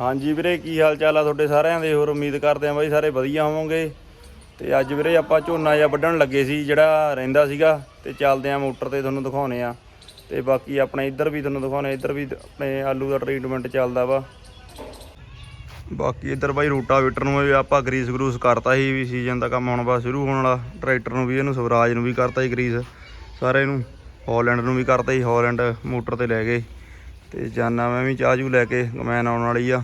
ਹਾਂਜੀ ਵੀਰੇ, ਕੀ ਹਾਲ ਚਾਲ ਆ ਤੁਹਾਡੇ ਸਾਰਿਆਂ ਦੇ? ਹੋਰ ਉਮੀਦ ਕਰਦੇ ਆਂ ਬਾਈ ਸਾਰੇ ਵਧੀਆ ਹੋਵੋਗੇ। ਤੇ ਅੱਜ ਵੀਰੇ ਆਪਾਂ ਝੋਨਾ ਜਿਹਾ ਵੱਢਣ ਲੱਗੇ ਸੀ, ਜਿਹੜਾ ਰਹਿੰਦਾ ਸੀਗਾ, ਤੇ ਚੱਲਦੇ ਆਂ ਮੋਟਰ ਤੇ ਤੁਹਾਨੂੰ ਦਿਖਾਉਨੇ ਆ ਤੇ ਬਾਕੀ ਆਪਣੇ ਇੱਧਰ ਵੀ ਤੁਹਾਨੂੰ ਦਿਖਾਉਨੇ ਇੱਧਰ ਵੀ ਆਪਣੇ ਆਲੂ ਦਾ ਟ੍ਰੀਟਮੈਂਟ ਚੱਲਦਾ ਵਾ। ਬਾਕੀ ਇੱਧਰ ਬਾਈ ਰੂਟਾਵੇਟਰ ਨੂੰ ਵੀ ਆਪਾਂ ਗਰੀਸ ਗਰੂਸ ਕਰਤਾ ਸੀ, ਵੀ ਸੀਜ਼ਨ ਦਾ ਕੰਮ ਹੁਣ ਬਸ ਸ਼ੁਰੂ ਹੋਣ ਵਾਲਾ। ਟਰੈਕਟਰ ਨੂੰ ਵੀ ਇਹਨੂੰ, ਸਵਰਾਜ ਨੂੰ ਵੀ ਕਰਤਾ ਸੀ ਗਰੀਸ ਸਾਰੇ ਨੂੰ। ਹਾਲੈਂਡ ਨੂੰ ਵੀ ਕਰਤਾ ਸੀ ਹਾਲੈਂਡ ਮੋਟਰ ਤੇ ਲੈ ਗਏ। ਤੇ ਜਾਨਾ ਮੈਂ ਵੀ ਚਾਹ ਚੂ ਲੈ ਕੇ ਕਮੈਨ ਆਉਣ ਵਾਲੀ ਆ।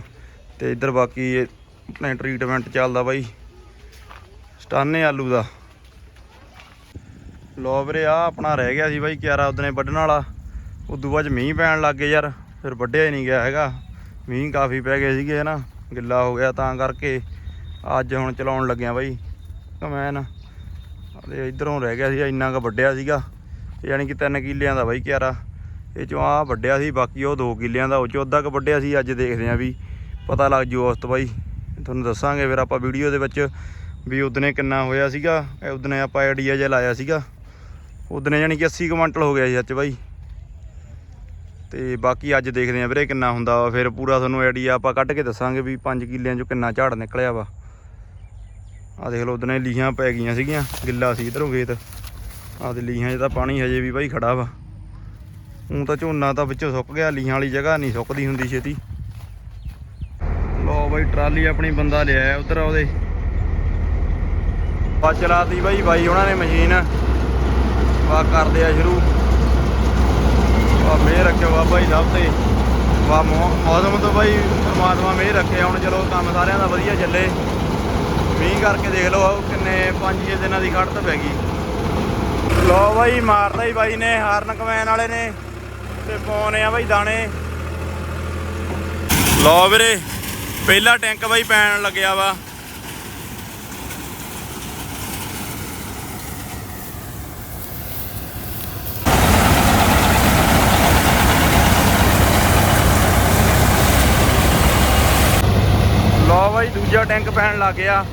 ਤੇ ਇੱਧਰ ਬਾਕੀ ਇਹ ਆਪਣੇ ਟ੍ਰੀਟਮੈਂਟ ਚੱਲਦਾ ਬਾਈ। ਸਟਾਨੇ ਆਲੂ ਦਾ। ਲੋ ਵੀਰੇ ਆ ਆਪਣਾ ਰਹਿ ਗਿਆ ਸੀ ਬਾਈ ਕਿਆਰਾ ਉਦਨੇ ਵੱਢਣ ਵਾਲਾ। ਉਦੋਂ ਬਾਅਦ 'ਚ ਮੀਂਹ ਪੈਣ ਲੱਗ ਗਏ ਯਾਰ, ਫਿਰ ਵੱਢਿਆ ਹੀ ਨਹੀਂ ਗਿਆ ਹੈਗਾ। ਮੀਂਹ ਕਾਫੀ ਪੈ ਗਏ ਸੀਗੇ ਨਾ ਗਿੱਲਾ ਹੋ ਗਿਆ ਤਾਂ ਕਰਕੇ। ਅੱਜ ਹੁਣ ਚਲਾਉਣ ਲੱਗਿਆ ਬਾਈ ਕਮੈਨ। ਤੇ ਇਧਰੋਂ ਰਹਿ ਗਿਆ ਸੀ, ਇੰਨਾ ਕੁ ਵੱਢਿਆ ਸੀਗਾ। ਯਾਨੀ ਕਿ 3 ਕਿੱਲਿਆਂ ਦਾ ਬਾਈ ਕਿਆਰਾ। ਇਹ ਚੋਂ ਆ ਵੱਢਿਆ ਸੀ, ਬਾਕੀ ਉਹ 2 ਕਿੱਲਿਆਂ ਦਾ, ਉਹ ਚੋਂ ਅੱਧਾ ਕੁ ਵੱਢਿਆ ਸੀ, ਅੱਜ ਦੇਖਦੇ ਆਂ ਵੀ ਪਤਾ ਲੱਗ ਜੂ ਉਸ ਤੋਂ ਬਾਈ। ਤੁਹਾਨੂੰ ਦੱਸਾਂਗੇ ਫਿਰ ਆਪਾਂ ਵੀਡੀਓ ਦੇ ਵਿੱਚ ਵੀ ਉਦਨੇ ਕਿੰਨਾ ਹੋਇਆ ਸੀਗਾ, ਇਹ ਉਦਨੇ ਆਪਾਂ ਆਈਡੀਆ ਜਿਹਾ ਲਾਇਆ ਸੀਗਾ। ਉਦਨੇ ਯਾਨੀ ਕਿ 80 ਕੁਇੰਟਲ ਹੋ ਗਿਆ ਸੀ ਅੱਜ ਬਾਈ। ਤੇ ਬਾਕੀ ਅੱਜ ਦੇਖਦੇ ਆਂ ਵੀਰੇ ਕਿੰਨਾ ਹੁੰਦਾ ਵਾ, ਫਿਰ ਪੂਰਾ ਤੁਹਾਨੂੰ ਆਈਡੀਆ ਆਪਾਂ ਕੱਢ ਕੇ ਦੱਸਾਂਗੇ ਵੀ 5 ਕਿੱਲਿਆਂ ਚੋਂ ਕਿੰਨਾ ਝਾੜ ਨਿਕਲਿਆ ਵਾ। ਆ ਦੇਖ ਲਓ ਉਦਨੇ ਲੀਹਾਂ ਪੈ ਗਈਆਂ ਸੀਗੀਆਂ, ਗਿੱਲਾ ਸੀ ਇਧਰੋਂ ਖੇਤ। ਆਹ ਤੇ ਲੀਹਾਂ 'ਚ ਤਾਂ ਪਾਣੀ ਹਜੇ ਵੀ ਬਾਈ ਖੜਾ ਵਾ। ਹੁਣ ਤਾਂ ਝੋਨਾ ਤਾਂ ਵਿੱਚੋਂ ਸੁੱਕ ਗਿਆ, ਲੀਹਾਂ ਵਾਲੀ ਜਗ੍ਹਾ ਨਹੀਂ ਸੁੱਕਦੀ ਹੁੰਦੀ ਛੇਤੀ। ਲੋ ਬਾਈ, ਟਰਾਲੀ ਆਪਣੀ ਬੰਦਾ ਲਿਆ ਉਧਰ ਉਹਦੇ। ਪਾ ਚਲਾਤੀ ਬਾਈ ਬਾਈ ਉਹਨਾਂ ਨੇ ਮਸ਼ੀਨ। ਵਾ ਕਰਦੇ ਆ ਸ਼ੁਰੂ। ਵਾ ਮੇਰ ਰੱਖਿਓ ਬਾਬਾ ਜੀ ਸਭ ਤੇ। ਵਾ ਮੌਸਮ ਤੋਂ ਬਾਈ, ਪਰਮਾਤਮਾ ਮੇਰ ਰੱਖੇ, ਹੁਣ ਚਲੋ ਕੰਮ ਸਾਰਿਆਂ ਦਾ ਵਧੀਆ ਚੱਲੇ। ਮੀਂਹ ਕਰਕੇ ਦੇਖ ਲਓ ਕਿੰਨੇ 5-6 ਦਿਨਾਂ ਦੀ ਖੜਤ ਪੈ ਗਈ। ਲੋ ਬਾਈ ਮਾਰਦਾ ਹੀ ਬਾਈ ਨੇ, ਹਾਰਨ ਕਮੈਨ ਵਾਲੇ ਨੇ। ਤੇ ਪਾਉਣੇ ਆ ਬਾਈ ਦਾਣੇ। ਲਓ ਵੀਰੇ, ਪਹਿਲਾ ਟੈਂਕ ਬਾਈ ਪੈਣ ਲੱਗਿਆ ਵਾ। ਲਓ ਬਾਈ, ਦੂਜਾ ਟੈਂਕ ਪੈਣ ਲੱਗ ਗਿਆ।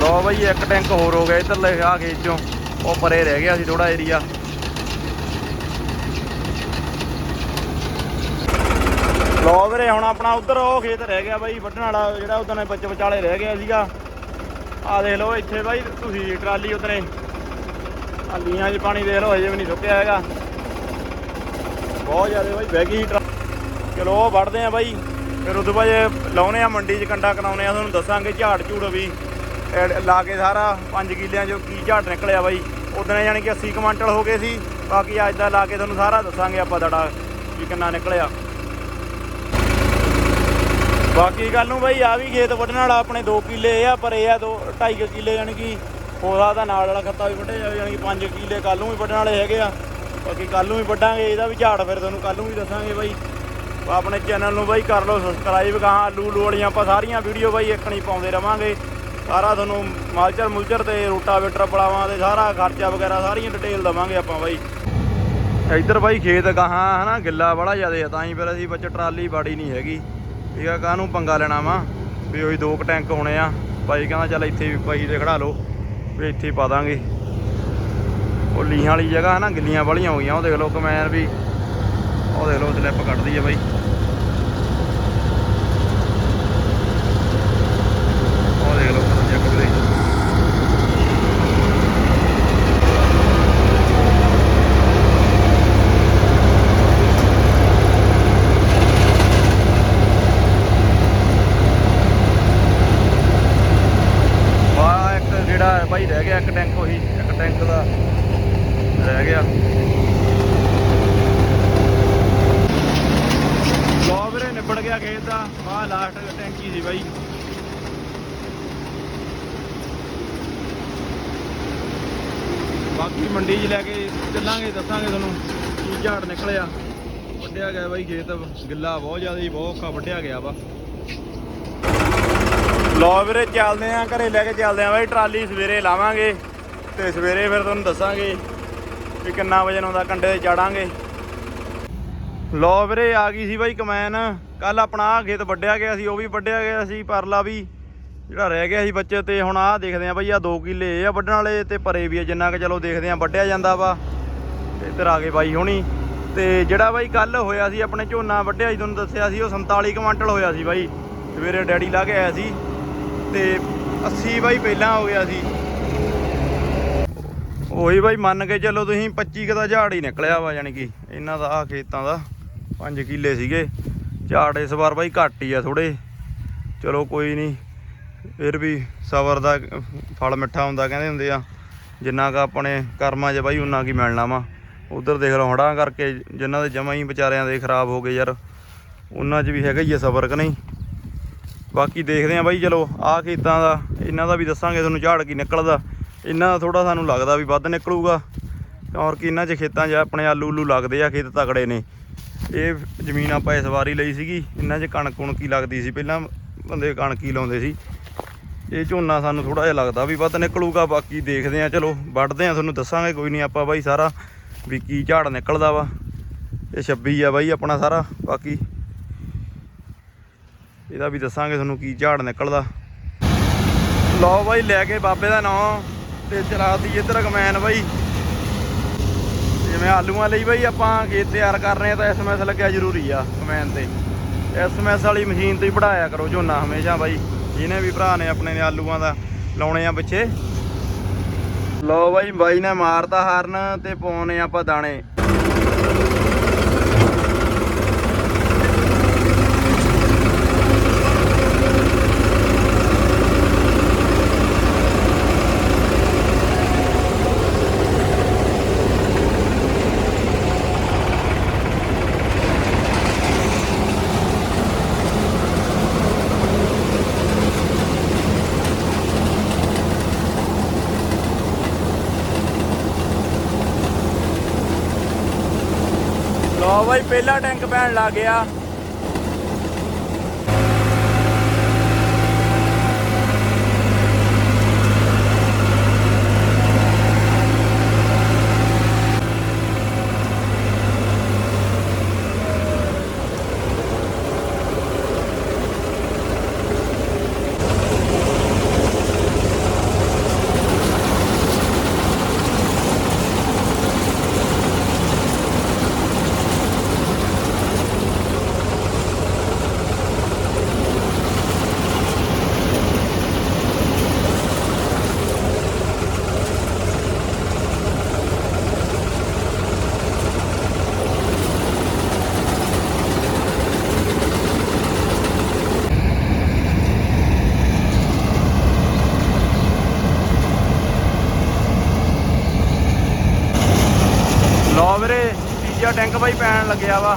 ਲਓ ਬਾਈ, ਇੱਕ ਟੈਂਕ ਹੋਰ ਹੋ ਗਿਆ, ਇੱਧਰਲੇ ਆ ਖੇਤ ਚੋਂ ਉਹ ਪਰੇ ਰਹਿ ਗਿਆ ਸੀ ਥੋੜਾ ਏਰੀਆ ਲੋ ਵੀਰੇ, ਹੁਣ ਆਪਣਾ ਉਧਰ ਉਹ ਖੇਤ ਰਹਿ ਗਿਆ ਬਾਈ, ਵੱਢਣ ਵਾਲਾ, ਜਿਹੜਾ ਉਦੋਂ ਨੇ ਵਿੱਚ ਵਿਚਾਲੇ ਰਹਿ ਗਿਆ ਸੀਗਾ। ਆ ਦੇਖ ਲਓ ਇੱਥੇ ਬਾਈ, ਤੁਸੀਂ ਟਰਾਲੀ ਉਧਰੇ ਆ ਲੀਆਂ 'ਚ ਪਾਣੀ ਦੇਖ ਲਓ, ਹਜੇ ਵੀ ਨਹੀਂ ਸੁੱਕਿਆ ਹੈਗਾ। ਬਹੁਤ ਜ਼ਿਆਦਾ ਬਾਈ, ਬਹਿ ਗਈ ਟਰਾ- ਚਲੋ ਉਹ ਵੜਦੇ ਆ ਬਾਈ। ਫਿਰ ਉਦੋਂ ਬਾਅਦ ਲਾਉਨੇ ਆ ਮੰਡੀ 'ਚ ਕੰਡਾ ਕਰਾਉਨੇ ਆ ਤੁਹਾਨੂੰ ਦੱਸਾਂਗੇ ਝਾੜ ਝੂੜ ਵੀ। ਐਡ- ਲਾ ਕੇ ਸਾਰਾ 5 ਕਿੱਲਿਆਂ 'ਚੋਂ ਕੀ ਝਾੜ ਨਿਕਲਿਆ ਬਾਈ। ਉਦੋਂ ਯਾਨੀ ਕਿ 80 ਕੁਇੰਟਲ ਹੋ ਗਏ ਸੀ। ਬਾਕੀ ਅੱਜ ਦਾ ਲਾ ਕੇ ਤੁਹਾਨੂੰ ਸਾਰਾ ਦੱਸਾਂਗੇ ਆਪਾਂ ਤੁਹਾਡਾ ਵੀ ਕਿੰਨਾ ਨਿਕਲਿਆ। ਬਾਕੀ ਗੱਲ ਨੂੰ ਬਾਈ ਆ ਵੀ ਖੇਤ ਵੱਢਣ ਵਾਲਾ ਆਪਣੇ 2 ਕਿੱਲੇ ਆ, ਪਰ ਇਹ ਆ 2 2.5 ਕਿੱਲੇ ਯਾਨੀ ਕਿ ਹੋ ਸਕਦਾ ਨਾਲ ਵਾਲਾ ਖੱਤਾ ਵੀ ਵੱਢਿਆ ਜਾਵੇ ਯਾਨੀ ਕਿ 5 ਕਿੱਲੇ ਕੱਲ ਨੂੰ ਵੀ ਵੱਢਣ ਵਾਲੇ ਹੈਗੇ ਆ। ਬਾਕੀ ਕੱਲ ਨੂੰ ਵੀ ਵੱਢਾਂਗੇ, ਇਹਦਾ ਵੀ ਝਾੜ ਫਿਰ ਤੁਹਾਨੂੰ ਕੱਲ ਨੂੰ ਵੀ ਦੱਸਾਂਗੇ ਬਾਈ। ਆਪਣੇ ਚੈਨਲ ਨੂੰ ਬਾਈ ਕਰ ਲਓ ਸਬਸਕ੍ਰਾਈਬ ਗਾਂ ਆਲੂ ਉਲੂ ਵਾਲੀਆਂ ਆਪਾਂ ਸਾਰੀਆਂ ਵੀਡੀਓ ਬਾਈ ਇੱਕਣੀ ਪਾਉਂਦੇ ਰਵਾਂਗੇ। ਸਾਰਾ ਤੁਹਾਨੂੰ ਮਾਲਚਰ ਮੁਲਚਰ ਤੇ ਰੋਟਾਵੇਟਰ ਪਲਾਵਾਂ ਤੇ ਸਾਰਾ ਖਰਚਾ ਵਗੈਰਾ ਸਾਰੀਆਂ ਡਿਟੇਲ ਦਵਾਂਗੇ ਆਪਾਂ ਬਾਈ। ਇੱਧਰ ਬਾਈ ਖੇਤ ਗਾਹਾਂ, ਹਨਾ, ਗਿੱਲਾ ਬੜਾ ਜ਼ਿਆਦਾ ਤਾਂ ਹੀ ਫਿਰ ਅਸੀਂ ਵਿੱਚ ਟਰਾਲੀ ਬਾੜੀ ਨਹੀਂ ਹੈਗੀ। ਠੀਕ ਆ, ਕਾਹਨੂੰ ਪੰਗਾ ਲੈਣਾ ਵਾ? ਵੀ ਉਹੀ ਦੋ ਕੁ ਟੈਂਕ ਹੋਣੇ ਆ। ਬਾਈ ਕਹਿੰਦਾ ਚੱਲ ਇੱਥੇ ਵੀ ਬਾਈ ਦੇ ਖੜਾ ਲਓ, ਵੀ ਇੱਥੇ ਪਾ ਦਾਂਗੇ। ਉਹ ਲੀਹਾਂ ਵਾਲੀ ਜਗ੍ਹਾ ਹੈ ਨਾ ਗਿੱਲੀਆਂ ਵਾਲੀਆਂ ਹੋ ਗਈਆਂ, ਉਹ ਦੇਖ ਲਓ ਕਮੈਨ ਵੀ। ਉਹ ਦੇਖ ਲਓ ਸਲਿੱਪ ਕੱਢਦੀ ਹੈ ਬਾਈ ਉਹ ਦੇਖ ਲਓ ਕਦੋਂ ਚੱਕ ਦੇ ਆ ਇੱਕ ਜਿਹੜਾ ਹੈ ਬਾਈ ਰਹਿ ਗਿਆ ਇੱਕ ਟੈਂਕ ਉਹੀ ਇੱਕ ਟੈਂਕ ਦਾ ਰਹਿ ਗਿਆ। ਲੋ ਵੀਰੇ, ਨਿਬੜ ਗਿਆ ਖੇਤ ਦਾ। ਆ ਲਾਸਟ ਟੈਂਕੀ ਸੀ ਬਾਈ। ਬਾਕੀ ਮੰਡੀ 'ਚ ਲੈ ਕੇ ਚੱਲਾਂਗੇ, ਦੱਸਾਂਗੇ ਤੁਹਾਨੂੰ ਕੀ ਝਾੜ ਨਿਕਲਿਆ। ਵੱਢਿਆ ਗਿਆ ਬਾਈ ਖੇਤ, ਗਿੱਲਾ ਬਹੁਤ ਜ਼ਿਆਦਾ ਹੀ, ਬਹੁਤ ਔਖਾ ਵੱਢਿਆ ਗਿਆ ਵਾ। ਲੋ ਵੀਰੇ, ਚੱਲਦੇ ਆਂ, ਘਰੇ ਲੈ ਕੇ ਚੱਲਦੇ ਆਂ ਬਾਈ, ਟਰਾਲੀ ਸਵੇਰੇ ਲਾਵਾਂਗੇ ਤੇ ਸਵੇਰੇ ਫਿਰ ਤੁਹਾਨੂੰ ਦੱਸਾਂਗੇ। ਵੀ ਕਿੰਨਾ ਵਜਨ ਆਉਂਦਾ, ਕੰਡੇ ਤੇ ਚਾੜਾਂਗੇ। ਲੋ ਵੀਰੇ, ਆ ਗਈ ਸੀ ਬਾਈ ਕਮੈਨ। ਕੱਲ ਆਪਣਾ ਆਹ ਖੇਤ ਵੱਢਿਆ ਗਿਆ ਸੀ, ਉਹ ਵੀ ਵੱਢਿਆ ਗਿਆ ਸੀ, ਪਰਲਾ ਵੀ, ਜਿਹੜਾ ਰਹਿ ਗਿਆ ਸੀ ਬੱਚੇ ਤੇ, ਹੁਣ ਆਹ ਦੇਖਦੇ ਆ ਬਾਈ ਆ 2 ਕਿੱਲੇ ਇਹ ਆ ਵੱਢਣ ਵਾਲੇ ਤੇ ਪਰੇ ਵੀ ਆ, ਜਿੰਨਾ ਕਿ ਚਲੋ ਦੇਖਦੇ ਆ ਵੱਢਿਆ ਜਾਂਦਾ ਵਾ। ਇੱਧਰ ਆ ਗਏ ਬਾਈ ਹੁਣੀ। ਤੇ ਜਿਹੜਾ ਬਾਈ ਕੱਲ ਹੋਇਆ ਸੀ, ਆਪਣੇ ਝੋਨਾ ਵੱਢਿਆ ਸੀ, ਤੁਹਾਨੂੰ ਦੱਸਿਆ ਸੀ, ਉਹ 47 ਕੁਇੰਟਲ ਹੋਇਆ ਸੀ ਬਾਈ। ਸਵੇਰੇ ਡੈਡੀ ਲਾ ਕੇ ਆਇਆ ਸੀ। ਤੇ 80 ਬਾਈ ਪਹਿਲਾਂ ਹੋ ਗਿਆ ਸੀ। ਉਹੀ ਬਾਈ ਮੰਨ ਕੇ ਚੱਲੋ ਤੁਸੀਂ 25 ਕੁ ਦਾ ਝਾੜ ਹੀ ਨਿਕਲਿਆ ਵਾ ਯਾਨੀ ਕਿ ਇਹਨਾਂ ਦਾ ਆ ਖੇਤਾਂ ਦਾ 5 ਕਿੱਲੇ ਸੀਗੇ। ਝਾੜ ਇਸ ਵਾਰ ਬਾਈ ਘੱਟ ਹੀ ਆ ਥੋੜੇ ਚਲੋ ਕੋਈ ਨਹੀਂ, ਫਿਰ ਵੀ ਸਬਰ ਦਾ ਫਲ ਮਿੱਠਾ ਹੁੰਦਾ ਕਹਿੰਦੇ ਹੁੰਦੇ ਆ। ਜਿੰਨਾ ਕ ਆਪਣੇ ਕਰਮਾਂ 'ਚ ਬਾਈ ਉਨਾ ਕੀ ਮਿਲਣਾ ਵਾ। ਉਧਰ ਦੇਖ ਲਓ ਹੜਾਂ ਕਰਕੇ ਜਿਨ੍ਹਾਂ ਦੇ ਜਮਾ ਹੀ ਵਿਚਾਰਿਆਂ ਦੇ ਖਰਾਬ ਹੋ ਗਏ ਯਾਰ। ਉਹਨਾਂ 'ਚ ਵੀ ਹੈਗਾ ਹੀ ਆ ਸਬਰ ਕਿ ਨਹੀਂ? ਬਾਕੀ ਦੇਖਦੇ ਆ ਬਾਈ ਚਲੋ ਆਹ ਖੇਤਾਂ ਦਾ, ਇਹਨਾਂ ਦਾ ਵੀ ਦੱਸਾਂਗੇ ਤੁਹਾਨੂੰ ਝਾੜ ਕੀ ਨਿਕਲਦਾ। ਇਹਨਾਂ ਦਾ ਥੋੜਾ ਸਾਨੂੰ ਲੱਗਦਾ ਵੀ ਵੱਧ ਨਿਕਲੂਗਾ। ਔਰ ਕਿਉਂਕਿ ਇਹਨਾਂ 'ਚ ਖੇਤਾਂ 'ਚ ਆਪਣੇ ਆਲੂ ਉਲੂ ਲੱਗਦੇ ਆ, ਖੇਤ ਤਕੜੇ ਨੇ। ਇਹ ਜ਼ਮੀਨ ਆਪਾਂ ਇਸ ਵਾਰੀ ਲਈ ਸੀਗੀ। ਇਹਨਾਂ 'ਚ ਕਣਕ ਕੁਣਕੀ ਲੱਗਦੀ ਸੀ, ਪਹਿਲਾਂ ਬੰਦੇ ਕਣਕ ਹੀ ਲਾਉਂਦੇ ਸੀ। ਇਹ ਝੋਨਾ ਸਾਨੂੰ ਥੋੜਾ ਜਿਹਾ ਲੱਗਦਾ ਵੀ ਵੱਧ ਨਿਕਲੂਗਾ, ਬਾਕੀ ਦੇਖਦੇ ਆ। ਚਲੋ, ਵੱਢਦੇ ਆ, ਤੁਹਾਨੂੰ ਦੱਸਾਂਗੇ, ਕੋਈ ਨਹੀਂ ਆਪਾਂ ਬਾਈ ਸਾਰਾ ਵੀ ਕੀ ਝਾੜ ਨਿਕਲਦਾ ਵਾ। ਇਹ 26 ਆ ਬਾਈ ਆਪਣਾ ਸਾਰਾ, ਬਾਕੀ ਇਹਦਾ ਵੀ ਦੱਸਾਂਗੇ ਤੁਹਾਨੂੰ ਕੀ ਝਾੜ ਨਿਕਲਦਾ। ਲਓ ਬਾਈ, ਲੈ ਕੇ ਬਾਬੇ ਦਾ ਨਾਂ। ਤੇ ਚਲਾਤੀ ਇੱਧਰ ਕਮੈਨ ਬਾਈ। ਜਿਵੇਂ ਆਲੂਆਂ ਲਈ ਬਾਈ ਆਪਾਂ ਖੇਤ ਤਿਆਰ ਕਰ ਰਹੇ ਆ ਤਾਂ ਐਸਐਮਐਸ ਲੱਗਿਆ ਜ਼ਰੂਰੀ ਆ ਕਮੈਨ ਤੇ। ਐਸਐਮਐਸ ਵਾਲੀ ਮਸ਼ੀਨ ਤੇ ਹੀ ਪੜਾਇਆ ਕਰੋ ਝੋਨਾ ਹਮੇਸ਼ਾ ਬਾਈ। ਜਿਹਨੇ ਵੀ ਭਰਾ ਨੇ ਆਪਣੇ ਨੇ ਆਲੂਆਂ ਦਾ ਲਾਉਣੇ ਆ ਪਿੱਛੇ। ਲਓ ਬਾਈ ਬਾਈ ਨੇ ਮਾਰਤਾ ਹਾਰਨ ਤੇ ਪਾਉਣੇ ਆਪਾਂ ਦਾਣੇ ਲਓ ਬਾਈ ਪਹਿਲਾ ਟੈਂਕ ਪੈਣ ਲੱਗ ਗਿਆ ਲਓ ਵੀਰੇ ਤੀਜਾ ਟੈਂਕ ਬਾਈ ਪੈਣ ਲੱਗਿਆ ਵਾ।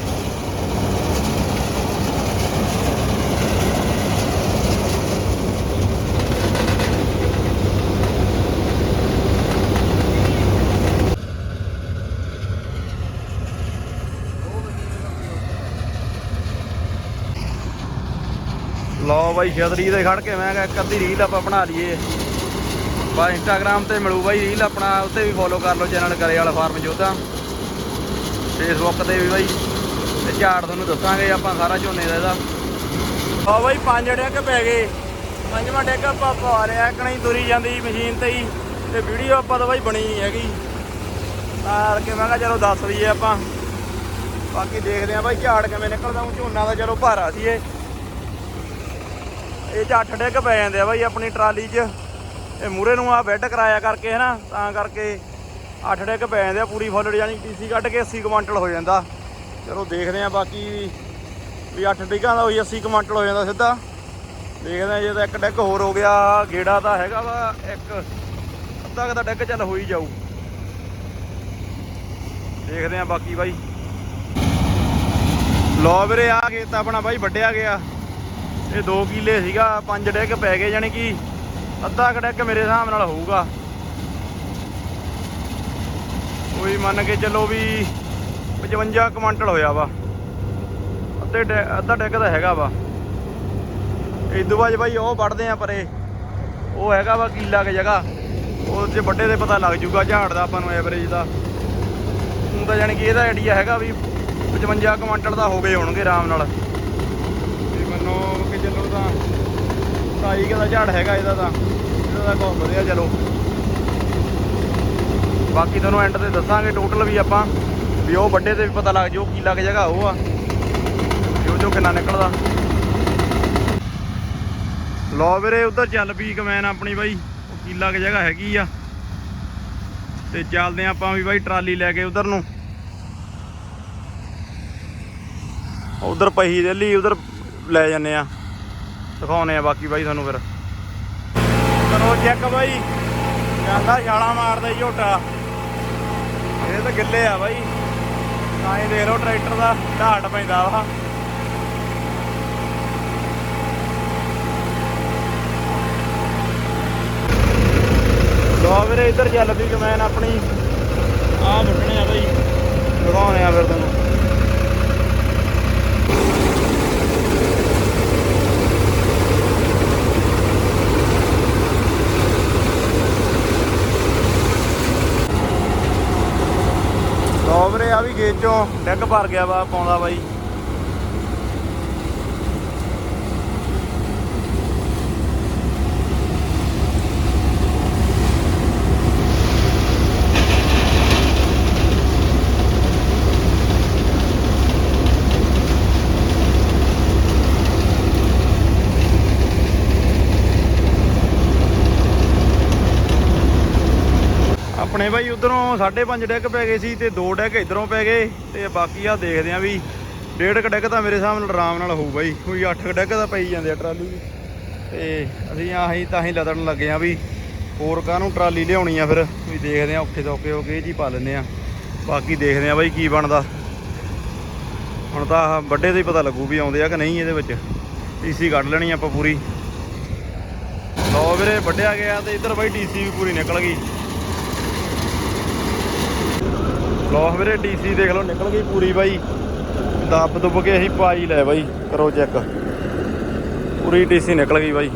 ਲਓ ਬਾਈ ਛਤਰੀ ਤੇ ਖੜ ਕੇ ਮੈਂ ਕਿਹਾ ਇੱਕ ਅੱਧੀ ਰੀਲ ਆਪਾਂ ਬਣਾ ਲਈਏ। ਬਾ ਇੰਸਟਾਗ੍ਰam ਤੇ ਮਿਲੂ ਬਾਈ ਰੀਲ ਆਪਣਾ, ਉੱਤੇ ਵੀ ਫੋਲੋ ਕਰ ਲਓ ਚੈਨਲ ਕਰੇ ਵਾਲਾ ਫਾਰਮ ਜੋਧਾ। ਫੇਸਬੁੱਕ ਤੇ ਵੀ ਬਾਈ, ਤੇ ਝਾੜ ਤੁਹਾਨੂੰ ਦੱਸਾਂਗੇ, ਆਪਾਂ ਸਾਰਾ ਝੋਨੇ ਦਾ ਇਹਦਾ। ਆ ਬਾਈ, ਪੰਜ ਡੈਕ ਪੈ ਗਏ। ਪੰਜਵਾਂ ਡੈਕ ਆਪਾਂ ਪਾ ਰਿਆ ਇੱਕ ਨਹੀਂ ਤੁਰੀ ਜਾਂਦੀ ਮਸ਼ੀਨ ਤੇ ਹੀ। ਤੇ ਵੀਡੀਓ ਆਪਾਂ ਤਾਂ ਬਾਈ ਬਣੀ ਨਹੀਂ ਹੈਗੀ। ਤਾਂ ਕਿ ਮੈਂ ਕਿਹਾ ਚਲੋ ਦੱਸ ਦਈਏ ਆਪਾਂ। ਬਾਕੀ ਦੇਖਦੇ ਆਂ ਬਾਈ, ਝਾੜ ਕਿਵੇਂ ਨਿਕਲਦਾ ਉਹ ਝੋਨਾ ਦਾ ਚਲੋ ਭਾਰਾ ਸੀ ਇਹ। ਇਹ 'ਚ ਅੱਠ ਡੈਕ ਪੈ ਜਾਂਦੇ ਆ ਬਾਈ ਆਪਣੀ ਟਰਾਲੀ 'ਚ। ਇਹ ਮੂਰੇ ਨੂੰ ਆ ਬੈੱਡ ਕਰਾਇਆ ਕਰਕੇ ਹੈ ਨਾ ਤਾਂ ਕਰਕੇ ਅੱਠ ਡੈਕ ਪੈ ਜਾਂਦੇ ਆ, ਪੂਰੀ ਫੁੱਲ ਜਾਨੀ ਟੀਸੀ ਕੱਢ ਕੇ 80 ਕੁਆਂਟਲ ਹੋ ਜਾਂਦਾ। ਚਲੋ ਦੇਖਦੇ ਆ ਬਾਕੀ ਵੀ 8 ਡਿੱਗਾਂ ਦਾ ਉਹੀ 80 ਕੁਆਂਟਲ ਹੋ ਜਾਂਦਾ ਸਿੱਧਾ। ਦੇਖਦੇ ਆ ਜੇ ਤਾਂ ਇੱਕ ਡੈਕ ਹੋਰ ਹੋ ਗਿਆ, ਗੇੜਾ ਤਾਂ ਹੈਗਾ ਵਾ, ਇੱਕ ਅੱਧਾ ਕੁ ਦਾ ਡੈਕ ਚੱਲ ਹੋ ਹੀ ਜਾਊ। ਦੇਖਦੇ ਆ ਬਾਕੀ ਬਾਈ। ਲੋ ਵੀਰੇ ਆ ਖੇਤ ਆਪਣਾ ਬਾਈ ਵੱਢਿਆ ਗਿਆ। ਇਹ 2 ਕਿੱਲੇ ਸੀਗਾ 5 ਡੈਕ ਪੈ ਗਏ ਯਾਨੀ ਕਿ ਅੱਧਾ ਕੁ ਡੈਕ ਮੇਰੇ ਹਿਸਾਬ ਨਾਲ ਹੋਊਗਾ। ਕੋਈ ਮੰਨ ਕੇ ਚੱਲੋ ਵੀ 55 ਕੁਇੰਟਲ ਹੋਇਆ ਵਾ। ਅੱਧੇ ਡੈ- ਅੱਧਾ ਡੈਕ ਦਾ ਹੈਗਾ ਵਾ। ਇਦੋਂ ਬਾਅਦ ਬਾਈ ਉਹ ਵੱਢਦੇ ਆ ਪਰੇ। ਉਹ ਹੈਗਾ ਵਾ ਕਿੱਲਾ ਕੇ ਜਗ੍ਹਾ। ਉਹ ਜੇ ਵੱਡੇ ਦੇ ਪਤਾ ਲੱਗ ਜੂਗਾ, ਝਾੜ ਦਾ ਆਪਾਂ ਨੂੰ ਐਵਰੇਜ ਦਾ। ਹੁਣ ਤਾਂ ਯਾਨੀ ਕਿ ਇਹਦਾ ਆਈਡੀਆ ਹੈਗਾ ਵੀ 55 ਕੁਇੰਟਲ ਦਾ ਹੋ ਗਏ ਹੋਣਗੇ ਆਰਾਮ ਨਾਲ। ਤੇ ਮੰਨੋ ਕਿ ਚੱਲੋ ਤਾਂ, ਢਾਈ ਕੁ ਦਾ ਝਾੜ ਹੈਗਾ ਇਹਦਾ ਤਾਂ। ਇਹਦਾ ਤਾਂ ਬਹੁਤ ਵਧੀਆ, ਚਲੋ। ਬਾਕੀ ਤੁਹਾਨੂੰ ਐਂਡ ਤੇ ਦੱਸਾਂਗੇ ਟੋਟਲ ਵੀ ਆਪਾਂ, ਵੀ ਉਹ ਵੱਡੇ ਤੇ ਵੀ ਪਤਾ ਲੱਗ ਜਾਊ ਕੀ ਲੱਗ ਜਗ੍ਹਾ ਉਹ ਆ। ਵੀ ਉਹ ਕਿੰਨਾ ਨਿਕਲਦਾ। ਲੋ ਵੀਰੇ, ਉਧਰ ਚੱਲ ਪਈ ਕਮੈਨ ਆਪਣੀ ਬਾਈ, ਉਹ ਕੀ ਲੱਗ ਜਗਾ ਹੈਗੀ ਆ। ਤੇ ਚੱਲਦੇ ਆਂ ਆਪਾਂ ਵੀ ਬਾਈ ਟਰਾਲੀ ਲੈ ਕੇ ਉਧਰ ਨੂੰ। ਉਧਰ ਪਹੀ ਦੇ ਉਧਰ ਲੈ ਜਾਂਦੇ ਆ। ਦਿਖਾਉਨੇ ਆ ਬਾਕੀ ਬਾਈ ਤੁਹਾਨੂੰ ਫਿਰ। ਕਰੋ ਚੈੱਕ ਬਾਈ, ਜਾਂਦਾ ਛਾਲਾ ਮਾਰਦਾ ਈ ਝੋਟਾ। ਇਹ ਤਾਂ ਗਿੱਲੇ ਆ ਬਾਈ। ਤਾਂ ਇਹ ਦੇਖ ਲਓ ਟਰੈਕਟਰ ਦਾ ਢਾਟ ਪੈਂਦਾ ਵਾ। ਲੋ ਵੀਰੇ ਇੱਧਰ ਚੱਲ ਪਈ ਕਮੈਨ ਆਪਣੀ। ਆ ਵੱਢਣੇ ਆ ਬਾਈ। ਦਿਖਾਉਣੇ ਆ ਫਿਰ ਤੁਹਾਨੂੰ ਲੋ ਵੀਰੇ ਆ ਡੈਕ ਭਰ ਗਿਆ ਵਾ ਪਾਉਂਦਾ ਬਾਈ। ਆਪਣੇ ਬਾਈ ਉਧਰੋਂ 5.5 ਡੈਕ ਪੈ ਗਏ ਸੀ ਤੇ ਦੋ ਡੈਕ ਇਧਰੋਂ ਪੈ ਗਏ ਤੇ ਬਾਕੀ ਆ ਦੇਖਦੇ ਆ ਵੀ ਡੇਢ ਕ ਡੈਕ ਤਾਂ ਮੇਰੇ ਹਿਸਾਬ ਨਾਲ ਆਰਾਮ ਨਾਲ ਹੋਊ ਬਾਈ। ਕੋਈ 8 ਕ ਡੈਕ ਤਾਂ ਪਈ ਜਾਂਦੇ ਆ ਟਰਾਲੀ ਵੀ। ਤੇ ਅਸੀਂ ਆਹੀ ਤਾਂ ਹੀ ਲਦਣ ਲੱਗੇ ਆ ਵੀ ਹੋਰ ਕਾਹਨੂੰ ਟਰਾਲੀ ਲਿਆਉਣੀ ਆ ਫਿਰ। ਵੀ ਦੇਖਦੇ ਆ ਔਖੇ ਸੌਖੇ ਹੋ ਕੇ ਇਹ ਜੀ ਪਾ ਲੈਂਦੇ ਆ ਬਾਕੀ ਦੇਖਦੇ ਆ ਬਾਈ ਕੀ ਬਣਦਾ। ਹੁਣ ਤਾਂ ਆਹ ਵੱਡੇ ਤੋਂ ਹੀ ਪਤਾ ਲੱਗੂ ਵੀ ਆਉਂਦੇ ਆ ਕਿ ਨਹੀਂ ਇਹਦੇ ਵਿੱਚ। ਟੀਸੀ ਕੱਢ ਲੈਣੀ ਆਪਾਂ ਪੂਰੀ। ਲੋ ਵੀਰੇ ਵੱਡਿਆ ਗਿਆ ਤੇ ਇੱਧਰ ਬਾਈ ਟੀਸੀ ਵੀ ਪੂਰੀ ਨਿਕਲ ਗਈ। ਲੋ ਵੀਰੇ ਡੀਸੀ ਦੇਖ ਲਓ ਨਿਕਲ ਗਈ ਪੂਰੀ ਬਾਈ। ਦੱਬ ਦੁੱਬ ਕੇ ਅਸੀਂ ਪਾਈ ਲੈ ਬਾਈ, ਕਰੋ ਚੈੱਕ ਪੂਰੀ ਡੀਸੀ ਨਿਕਲ ਗਈ ਬਾਈ।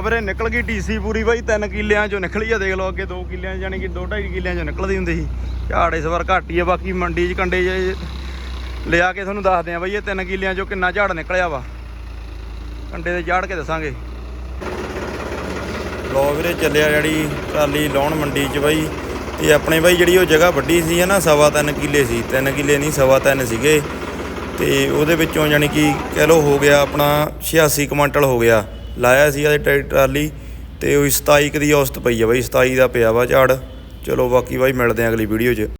ਲੋ ਵੀਰੇ ਨਿਕਲ ਗਈ ਡੀਸੀ ਪੂਰੀ ਬਾਈ 3 ਕਿੱਲਿਆਂ ਚੋਂ ਨਿਕਲੀ ਆ ਦੇਖ ਲਓ ਅੱਗੇ 2 ਕਿੱਲਿਆਂ 'ਚ, ਯਾਨੀ ਕਿ 2.5 ਕਿੱਲਿਆਂ ਚੋਂ ਨਿਕਲਦੀ ਹੁੰਦੀ ਸੀ। ਝਾੜ ਇਸ ਵਾਰ ਘੱਟ ਹੀ ਆ ਬਾਕੀ ਮੰਡੀ 'ਚ ਕੰਡੇ ਜੇ ਲਿਆ ਕੇ ਤੁਹਾਨੂੰ ਦੱਸਦੇ ਆ ਬਾਈ ਇਹ 3 ਕਿੱਲਿਆਂ ਚੋਂ ਕਿੰਨਾ ਝਾੜ ਨਿਕਲਿਆ ਵਾ। ਕੰਡੇ ਤੇ ਝਾੜ ਕੇ ਦੱਸਾਂਗੇ। ਲੋ ਵੀਰੇ ਚੱਲਿਆ ਜਿਹੜੀ ਟਰਾਲੀ ਲਾਉਣ ਮੰਡੀ 'ਚ ਬਾਈ। ਤੇ ਆਪਣੇ ਬਾਈ ਜਿਹੜੀ ਉਹ ਜਗ੍ਹਾ ਵੱਡੀ ਸੀ ਹੈ ਨਾ ਸਵਾ ਤਿੰਨ ਕਿੱਲੇ ਸੀ। ਤਿੰਨ ਕਿੱਲੇ ਨਹੀਂ ਸਵਾ ਤਿੰਨ ਸੀਗੇ। ਤੇ ਉਹਦੇ ਵਿੱਚੋਂ ਯਾਨੀ ਕਿ ਕਹਿ ਲਓ ਹੋ ਗਿਆ ਆਪਣਾ 86 ਕੁਇੰਟਲ ਹੋ ਗਿਆ। ਲਾਇਆ ਸੀ ਇਹਦੇ ਟਰੈ- ਟਰਾਲੀ ਤੇ ਉਹ 27 ਦੀ ਔਸਤ ਪਈ ਆ ਬਾਈ 27 ਦਾ ਪਿਆ ਵਾ ਝਾੜ। ਚਲੋ ਬਾਕੀ ਬਾਈ ਮਿਲਦੇ ਆ ਅਗਲੀ ਵੀਡੀਓ 'ਚ।